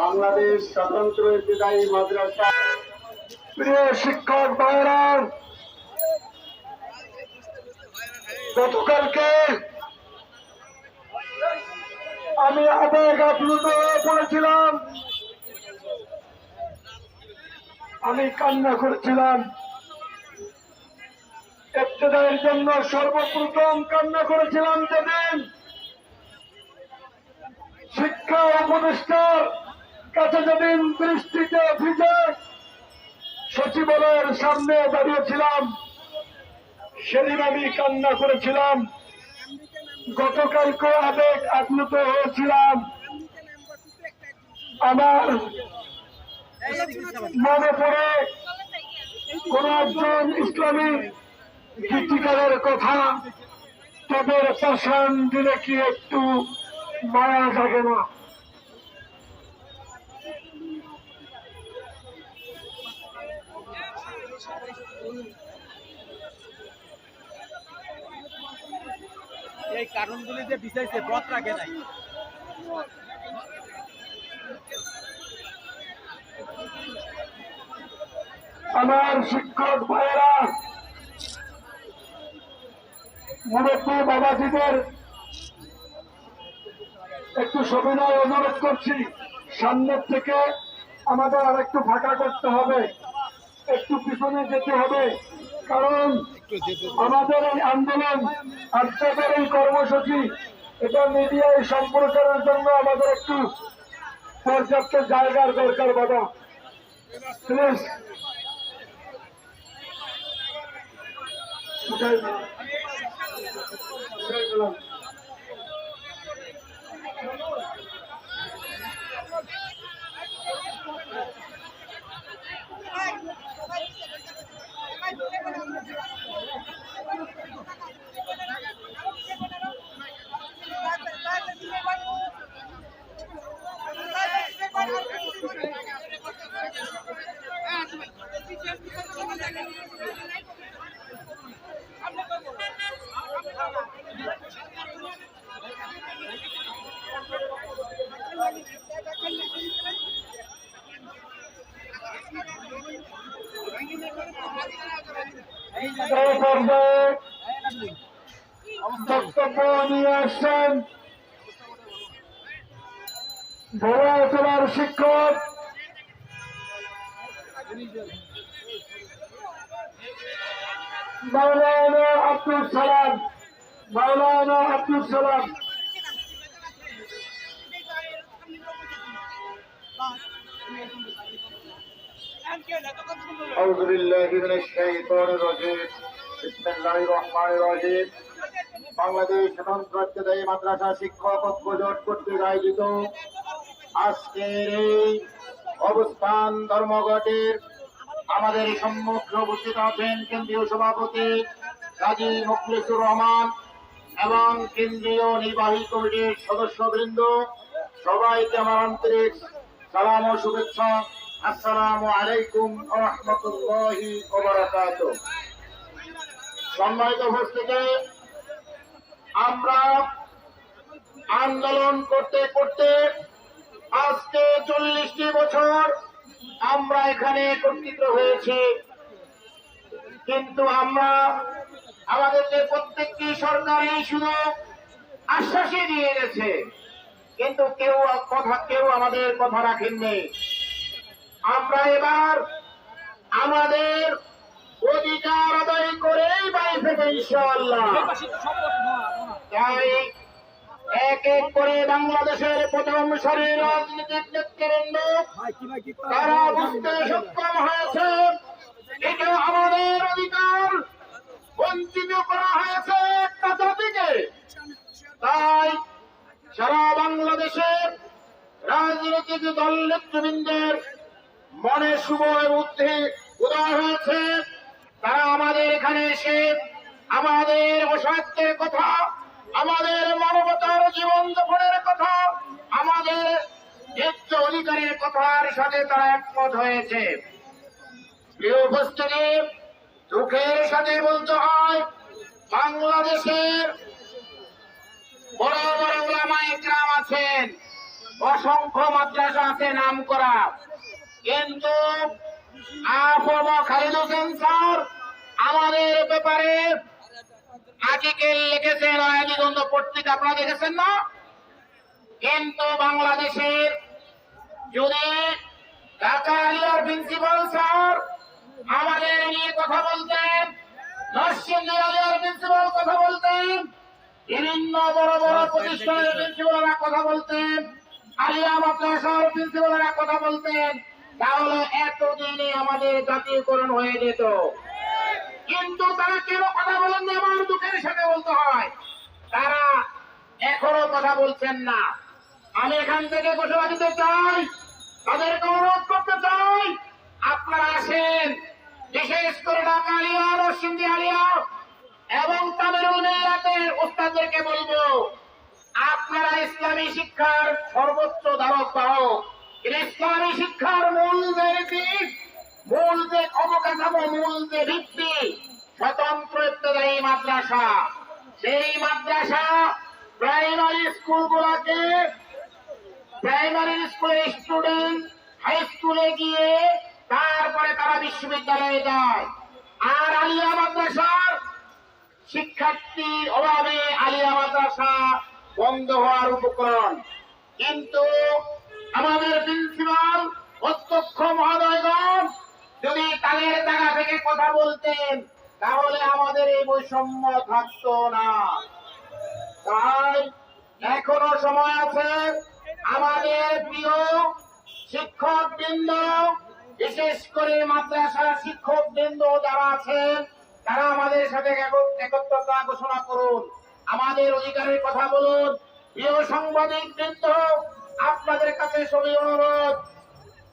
বাংলাদেশ স্বতন্ত্র ইত্তেদায়ী মাদ্রাসা। প্রিয় শিক্ষক ভাইরা গতকালকে আমি আবেগ আপ্লুত পড়েছিলাম। আমি কান্না করেছিলাম। ইবতেদায়ের জন্য সর্বপ্রথম কান্না করেছিলাম যেদিন শিক্ষা উপদেষ্টার কাছে যেদিন দৃষ্টিতে ভিজে সচিবালয়ের সামনে দাঁড়িয়েছিলাম, সেদিন আমি কান্না করেছিলাম। গতকালকে আবেগ আপ্লুত হয়েছিলাম। আমার মনে পড়ে কোন একজন ইসলামী গীতিকারের কথা তাদের পাশান দিলে কি একটু মায়া জাগে না? এই কারণগুলি যে বিচাইছে পথ রাখে নাই। আমার শিক্ষক ভাইয়েরা, মুরব্বী বাবাজিদের একটু সুবিধায় অনুরোধ করছি, সামনের থেকে আমাদের আর একটু ফাঁকা করতে হবে, একটু পিছনে যেতে হবে, কারণ আমাদের এই আন্দোলন আত্মাকার এই কর্মসূচি, এটা মিডিয়ায় সম্প্রচারের জন্য আমাদের একটু পর্যাপ্ত জায়গার দরকার, বাবা। প্লিজ Thank পর্যায়ে বক্তব্য নিয়ে আসছেন ভোলা জেলার শিক্ষক মাওলানা আব্দুল সালাম মাওলানা আব্দুল সালাম أعوذ بالله من الشيطان الرجيم বাংলাদেশ স্বতন্ত্রোচ্চদায়ী মাদ্রাসা শিক্ষক ঐক্যজোট কর্তৃক আয়োজিত। আজকের অবস্থান ধর্মঘটের আমাদের সম্মুখে উপস্থিত আছেন কেন্দ্রীয় সভাপতি কাজী মুখলিসুর রহমান এবং কেন্দ্রীয় নির্বাহী কমিটির সদস্যবৃন্দ। সবাইকে আমার আন্তরিক সালাম ও শুভেচ্ছা। আসসালামু আলাইকুম রহমতুল্লাহি সম্মানিত উপস্থিতি, আমরা আন্দোলন করতে করতে আজকে চল্লিশটি বছর আমরা এখানে একত্রিত হয়েছি। কিন্তু আমরা আমাদেরকে প্রত্যেকটি সরকারই শুধু আশ্বাসই দিয়ে গেছে কিন্তু কেউ কথা, কেউ আমাদের কথা রাখেননি। আমরা এবার আমাদের অধিকার আদায় করেই বাড়ি থেকে ইনশাআল্লাহ। তাই এক এক করে বাংলাদেশের প্রথম সারির রাজনৈতিক নেতৃবৃন্দ তারা বুঝতে সক্ষম হয়েছে। এটা আমাদের অধিকার। বঞ্চিত করা হয়েছে একটা জাতিকে। তাই সারা বাংলাদেশের রাজনৈতিক দল নেতৃবৃন্দের মনে শুভ বুদ্ধি উদয় হয়েছে। তারা আমাদের এখানে এসে আমাদের অসাধ্যের কথা, আমাদের মানবতার জীবন যাপনের কথা, আমাদের ন্যায্য অধিকারের কথার সাথে তারা একমত হয়েছে। প্রিয় উপস্থিতি, দুঃখের সাথে বলতে হয়, বাংলাদেশের বড় বড় ওলামায়ে গ্রাম আছেন, অসংখ্য মাদ্রাসা আছে নাম করা। কিন্তু খালিদ হোসেন স্যার, আমাদের ব্যাপারে আর্টিকেল লিখেছেন আয়াদিগন্ধ পত্রিকা আপনারা দেখেছেন না? কিন্তু বাংলাদেশের যদি ঢাকা আলিয়ার প্রিন্সিপাল স্যার আমাদের নিয়ে কথা বলতেন নরসিংদী প্রিন্সিপাল কথা বলতেন, বিভিন্ন বড় বড় প্রতিষ্ঠানের প্রিন্সিপালরা কথা বলতেন আলিয়া মাদ্রাসার প্রিন্সিপালরা কথা বলতেন তাহলে এতদিনে আমাদের জাতীয়করণ হয়ে যেত। কিন্তু তারা কেন কথা বলেন না? আমার দুঃখের সাথে বলতে হয়। তারা এখনও কথা বলছেন না। আমি এখান থেকে ঘোষণা দিতে চাই, তাদেরকে অনুরোধ করতে চাই, আপনারা আসেন। বিশেষ করে ঢাকা আলিয়া নরসিংদী আলিয়া এবং তামিলুল মিল্লাতের উস্তাদদেরকে বলব, আপনারা ইসলামী শিক্ষার সর্বোচ্চ ধারক, বাহক। ইসলামী শিক্ষার মূল যে নীতি মূল যে অবকাঠামো, মূল যে ভিত্তি, স্বতন্ত্র ইত্যাদি মাদ্রাসা। সেই মাদ্রাসা প্রাইমারি স্কুলগুলোকে প্রাইমারি স্কুলের স্টুডেন্ট হাই স্কুলে গিয়ে তারপরে তারা বিশ্ববিদ্যালয়ে যায়। আর আলিয়া মাদ্রাসার শিক্ষার্থীর অভাবে আলিয়া মাদ্রাসা বন্ধ হওয়ার উপকরণ। কিন্তু আমাদের প্রিন্সিপাল, অধ্যক্ষ মহোদয়গণ, যদি তাদের জায়গা থেকে কথা বলতেন, তাহলে আমাদের এই বৈষম্য থাকতো না। তাই এখনও সময় আছে আমাদের প্রিয় শিক্ষক বৃন্দ বিশেষ করে মাদ্রাসার শিক্ষক বৃন্দ যারা আছেন, তারা আমাদের সাথে এক- একত্রতা ঘোষণা করুন। আমাদের অধিকারের কথা বলুন। প্রিয় সাংবাদিক বৃন্দ আপনাদের কাছে সবই অনুরোধ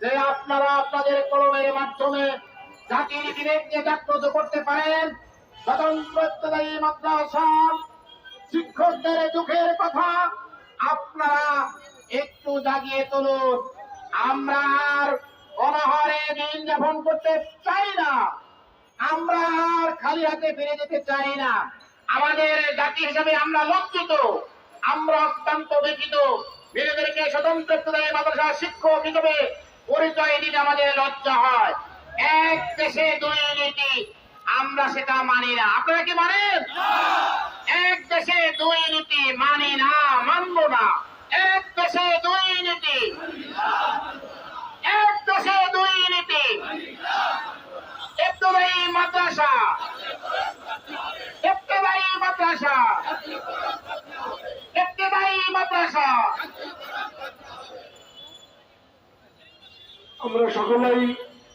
যে আপনারা আপনাদের কলমের মাধ্যমে জাতির বিবেককে জাগ্রত করতে পারেন। স্বতন্ত্র মাদ্রাসা, শিক্ষকদের দুঃখের কথা আপনারা একটু জাগিয়ে তুলুন। আমরা আর অনাহারে দিন যাপন করতে চাই না। আমরা আর খালি হাতে ফিরে যেতে চাই না। আমাদের জাতি হিসাবে আমরা লজ্জিত। আমরা অত্যন্ত ব্যথিত মেয়েদেরকে স্বতন্ত্র ইত্যাদি মাদ্রাসা শিক্ষক হিসেবে পরিচয় দিতে আমাদের লজ্জা হয়। এক দেশে দুই নীতি, আমরা সেটা মানি না। আপনারা কি মানেন? এক দেশে দুই নীতি মানি না, মানব না। এক দেশে দুই নীতি। এক দেশে দুই নীতি। ইবতদায়ী মাদ্রাসা। ইবতদায়ী মাদ্রাসা। আমরা সকলেই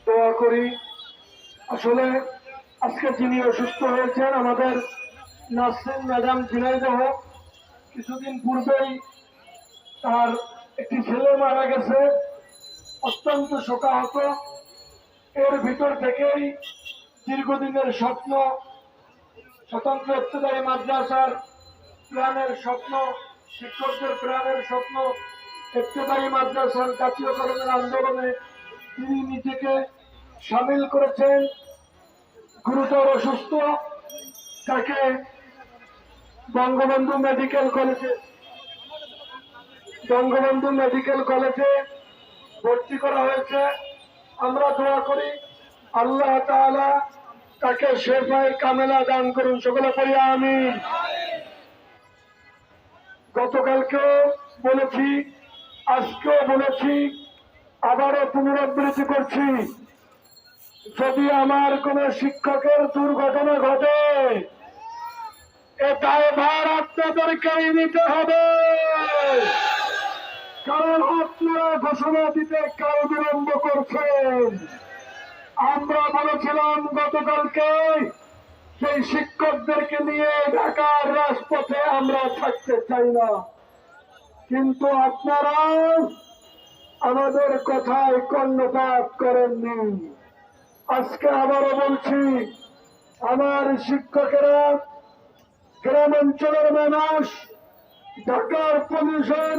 দোয়া করি। আসলে আজকে যিনি অসুস্থ হয়েছেন, আমাদের নাসরিন ম্যাডাম ঝিনাইদহ, কিছুদিন পূর্বেই তার একটি ছেলে মারা গেছে। অত্যন্ত শোকাহত। এর ভিতর থেকেই দীর্ঘদিনের স্বপ্ন, স্বতন্ত্র ইত্তেদায়ী মাদ্রাসার প্রাণের স্বপ্ন শিক্ষকদের প্রাণের স্বপ্ন ইত্তেদায়ী মাদ্রাসার জাতীয়করণের আন্দোলনে তিনি নিজেকে সামিল করেছেন গুরুতর অসুস্থ তাকে বঙ্গবন্ধু মেডিকেল কলেজে বঙ্গবন্ধু মেডিকেল কলেজে ভর্তি করা হয়েছে। আমরা দোয়া করি আল্লাহ তাআলা তাকে শেফায় কামেলা দান করুন। সকলে করি আমি গতকালকেও বলেছি, আজকেও বলেছি, আবারও পুনরাবৃত্তি করছি। যদি আমার কোন শিক্ষকের দুর্ঘটনা ঘটে এ দায়ভার আপনাদেরকেই নিতে হবে। কারণ আপনারা ঘোষণা দিতে কাল বিলম্ব করছেন। আমরা বলেছিলাম গতকালকে সেই শিক্ষকদেরকে নিয়ে ঢাকার রাজপথে আমরা থাকতে চাই না। কিন্তু আপনারা আমাদের কথায় কর্ণপাত করেননি। আজকে আবারও বলছি, আমার শিক্ষকেরা, গ্রামাঞ্চলের মানুষ, ঢাকার পলিউশন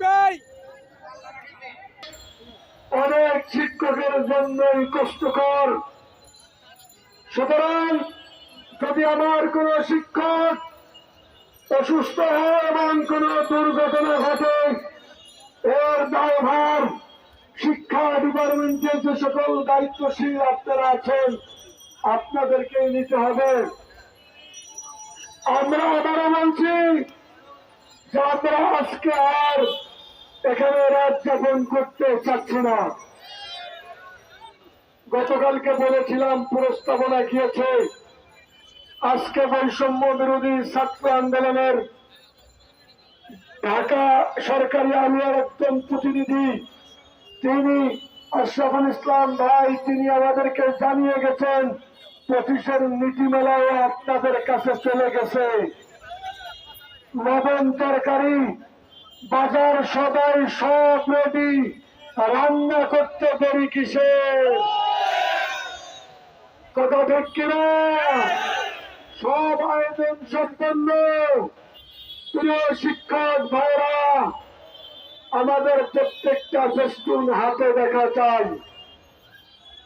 ভাই! অনেক শিক্ষকের জন্যই কষ্টকর। সুতরাং যদি আমার কোন শিক্ষক অসুস্থ হয় এমন কোন দুর্ঘটনা ঘটে, এর দায়ভার শিক্ষা ডিপার্টমেন্টের যে সকল দায়িত্বশীল আপনারা আছেন আপনাদেরকে নিতে হবে। আমরা আবারও বলছি যে আমরা আজকে আর এখানে রাত যাপন করতে চাচ্ছি না। গতকালকে বলেছিলাম প্রস্তাবনা গিয়েছে। আজকে বৈষম্য বিরোধী ছাত্র আন্দোলনের ঢাকা সরকারি আলিয়ার একজন প্রতিনিধি তিনি আশরাফুল ইসলাম ভাই, তিনি আমাদেরকে জানিয়ে গেছেন পঁচিশের নীতিমেলাও আপনাদের কাছে চলে গেছে। লবণ তরকারি বাজার সবাই সব রেডি রান্না করতে দেরি কিসে? কথা ঠিক কিনা? সব আয়োজন সম্পন্ন। প্রিয় শিক্ষক ভাইরা, আমাদের প্রত্যেকটা ফেস্টুন হাতে দেখা চাই।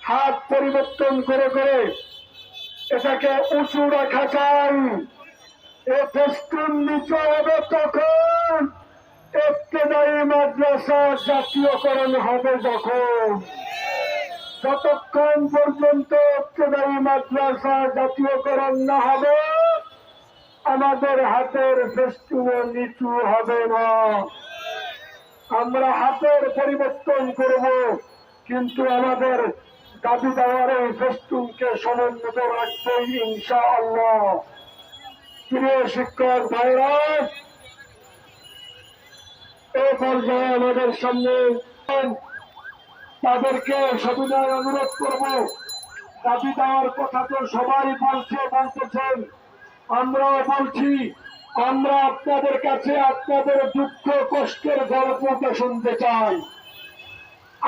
হাত পরিবর্তন করে করে এটাকে উঁচু রাখা চাই। এ ফেস্টুন নিচু হবে তখন একটেদায়ী মাদ্রাসা জাতীয়করণ হবে যখন। যতক্ষণ পর্যন্ত একটেদায়ী মাদ্রাসা জাতীয়করণ না হবে, আমাদের হাতের ফেস্টুনও নিচু হবে না। আমরা হাতের পরিবর্তন করব, কিন্তু আমাদের দাবি দেওয়ার এই ফেস্টুনকে সমন্বিত রাখবই ইনশা আল্লাহ প্রিয় শিক্ষক ভাইরা পর্যায়ে আমাদের সামনে তাদেরকে সবিনয় অনুরোধ করব। দাবি দেওয়ার কথা তো সবাই বলছে, বলতেছেন। আমরাও বলছি, আমরা আপনাদের কাছে আপনাদের দুঃখ, কষ্টের গল্পটা শুনতে চাই।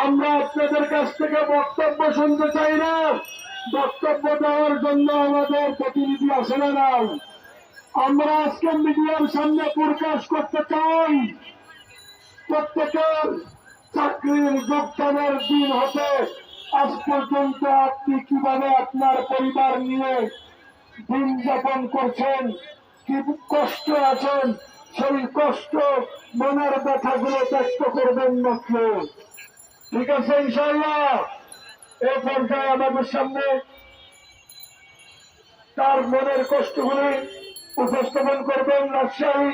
আমরা আপনাদের কাছ থেকে বক্তব্য শুনতে চাই না। বক্তব্য দেওয়ার জন্য আমাদের প্রতিনিধি আসে না আমরা আজকে মিডিয়ার সামনে প্রকাশ করতে চাই। প্রত্যেকের চাকরির যোগদানের দিন হতে আজ পর্যন্ত আপনি কীভাবে আপনার পরিবার নিয়ে দিন যাপন করছেন, কি কষ্ট আছেন, সেই কষ্ট মনের ব্যথাগুলো ব্যক্ত করবেন মাত্র ঠিক আছে ইনশাল্লাহ এই পর্যায়ে আমাদের সামনে তার মনের কষ্টগুলি উপস্থাপন করবেন রাজশাহী